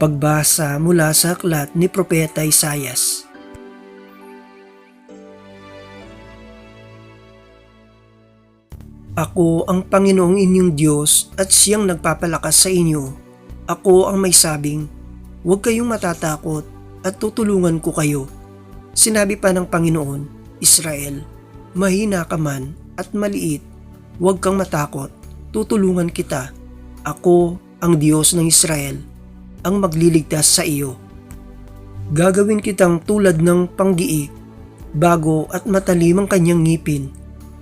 Pagbasa mula sa aklat ni Propeta Isayas. Ako ang Panginoong inyong Diyos at siyang nagpapalakas sa inyo. Ako ang may sabing, huwag kayong matatakot at tutulungan ko kayo. Sinabi pa ng Panginoon, Israel, mahina ka man at maliit, huwag kang matakot, tutulungan kita. Ako ang Diyos ng Israel, ang magliligtas sa iyo. Gagawin kitang tulad ng panggiik, bago at matalim ang kanyang ngipin,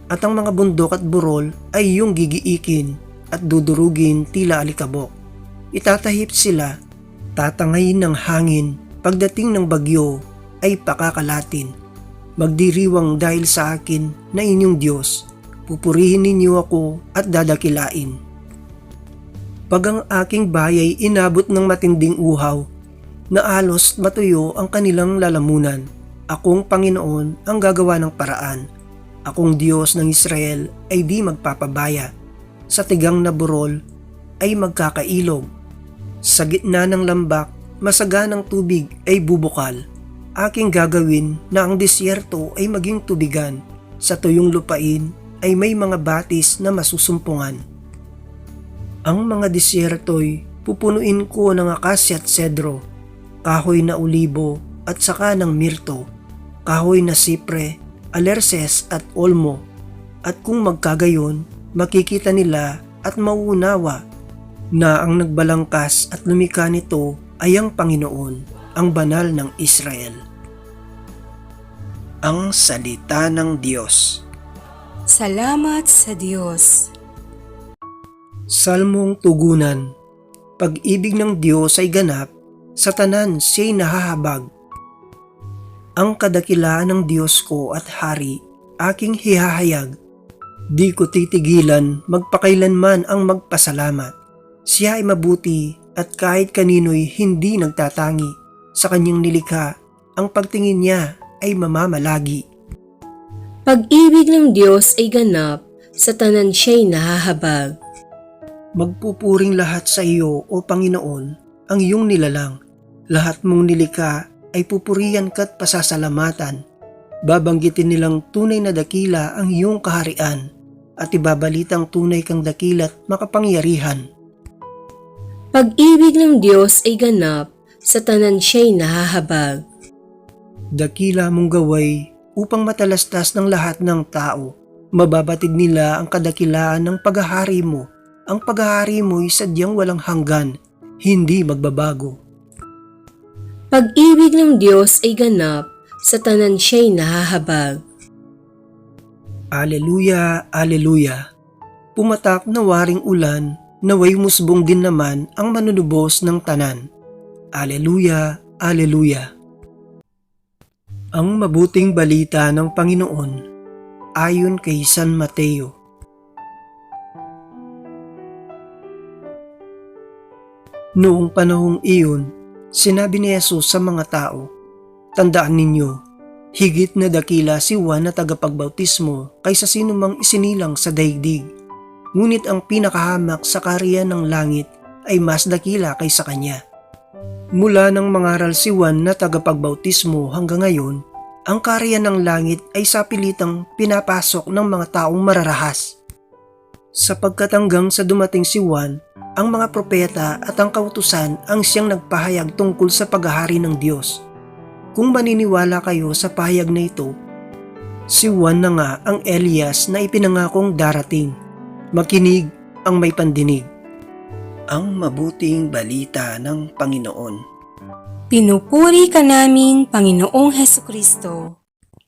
at ang mga bundok at burol ay iyong gigiikin at dudurugin tila alikabok. Itatahip sila, tatangayin ng hangin, pagdating ng bagyo ay pakakalatin. Magdiriwang dahil sa akin na inyong Diyos, pupurihin ninyo ako at dadakilain. Pag ang aking bayay inabot ng matinding uhaw, na alos matuyo ang kanilang lalamunan, akong Panginoon ang gagawa ng paraan. Akong Diyos ng Israel ay di magpapabaya. Sa tigang na burol ay magkakailog. Sa gitna ng lambak, masaganang tubig ay bubukal. Aking gagawin na ang disyerto ay maging tubigan. Sa tuyong lupain ay may mga batis na masusumpungan. Ang mga disyerto'y pupunuin ko ng akasya at sedro, kahoy na ulibo at saka ng mirto, kahoy na sipre, alerces at olmo. At kung magkagayon, makikita nila at mauunawa na ang nagbalangkas at lumika nito ay ang Panginoon, ang banal ng Israel. Ang Salita ng Diyos Salamat sa Diyos. Salmong Tugunan Pag-ibig ng Diyos ay ganap, sa tanan siya'y nahahabag. Ang kadakilaan ng Diyos ko at Hari, aking hihahayag. Di ko titigilan magpakailanman ang magpasalamat. Siya ay mabuti at kahit kanino'y hindi nagtatangi. Sa kanyang nilikha, ang pagtingin niya ay mamamalagi. Pag-ibig ng Diyos ay ganap, sa tanan siya'y nahahabag. Magpupuring lahat sa iyo, O Panginoon, ang iyong nilalang. Lahat mong nilikha ay pupurihan ka't pasasalamatan. Babanggitin nilang tunay na dakila ang iyong kaharian at ibabalitang tunay kang dakila't makapangyarihan. Pag-ibig ng Diyos ay ganap, sa tanan siya'y nahahabag. Dakila mong gaway upang matalastas ng lahat ng tao. Mababatid nila ang kadakilaan ng paghahari mo. Ang paghahari mo'y sadyang walang hanggan, hindi magbabago. Pag-ibig ng Diyos ay ganap, sa tanan siya'y nahahabag. Aleluya, aleluya. Pumatak na waring ulan, naway musbong din naman ang manunubos ng tanan. Aleluya, aleluya. Ang mabuting balita ng Panginoon ayon kay San Mateo. Noong panahong iyon, sinabi ni Jesus sa mga tao, Tandaan ninyo, Higit na dakila si Juan na tagapagbautismo kaysa sino mang isinilang sa daigdig. Ngunit ang pinakahamak sa kariyan ng langit ay mas dakila kaysa kanya. Mula nang mangaral si Juan na tagapagbautismo hanggang ngayon, ang kariyan ng langit ay sapilitang pinapasok ng mga taong mararahas. Sapagkat hanggang sa dumating si Juan, ang mga propeta at ang kautusan ang siyang nagpahayag tungkol sa paghahari ng Diyos. Kung maniniwala kayo sa pahayag na ito, si Juan na nga ang Elias na ipinangakong darating. Makinig ang may pandinig. Ang mabuting balita ng Panginoon. Pinupuri ka namin, Panginoong Heso Kristo.